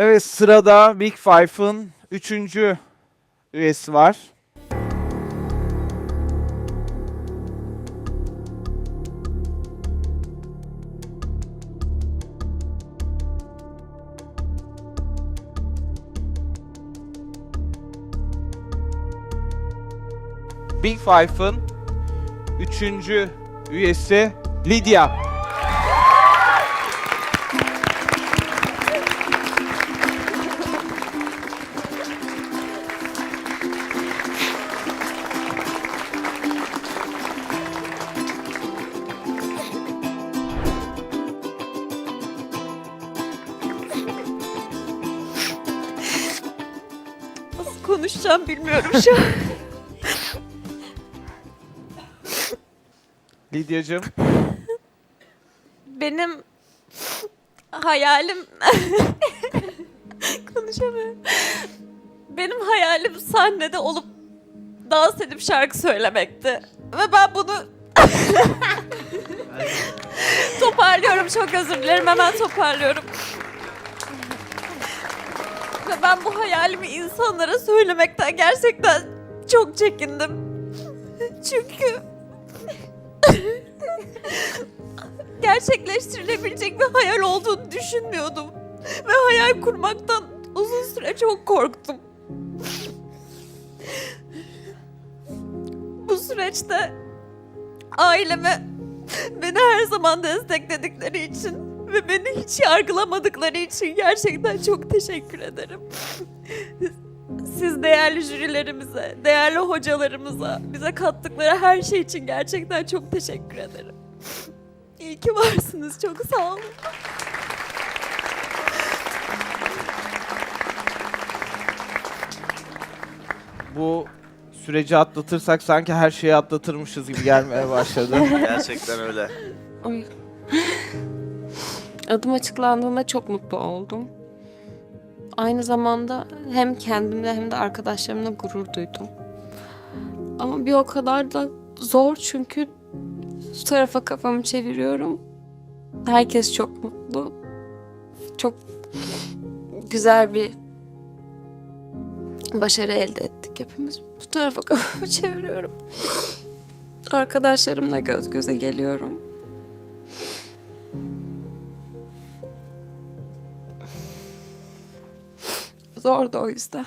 Evet sırada Big Five'ın üçüncü üyesi var. Big Five'ın üçüncü üyesi Lydia. Konuşacağım bilmiyorum şu an. Lydia'cığım Benim hayalim... Konuşamıyorum. Benim hayalim sahnede olup dans edip şarkı söylemekti. Ve ben bunu toparlıyorum. Çok özür dilerim. Hemen toparlıyorum. Ve ben bu hayalimi insanlara söylemekten gerçekten çok çekindim. Çünkü gerçekleştirilebilecek bir hayal olduğunu düşünmüyordum. Ve hayal kurmaktan uzun süre çok korktum. Bu süreçte aileme beni her zaman destekledikleri için ve beni hiç yargılamadıkları için gerçekten çok teşekkür ederim. Siz değerli jürilerimize, değerli hocalarımıza, bize kattıkları her şey için gerçekten çok teşekkür ederim. İyi ki varsınız. Çok sağ olun. bu süreci atlatırsak sanki her şeyi atlatırmışız gibi gelmeye başladı. Gerçekten öyle. Oy. Adım açıklandığında çok mutlu oldum. Aynı zamanda hem kendimle hem de arkadaşlarımla gurur duydum. Ama bir o kadar da zor çünkü şu tarafa kafamı çeviriyorum. Herkes çok mutlu. Çok güzel bir başarı elde ettik hepimiz. Bu tarafa kafamı çeviriyorum. Arkadaşlarımla göz göze geliyorum. Zordu o yüzden.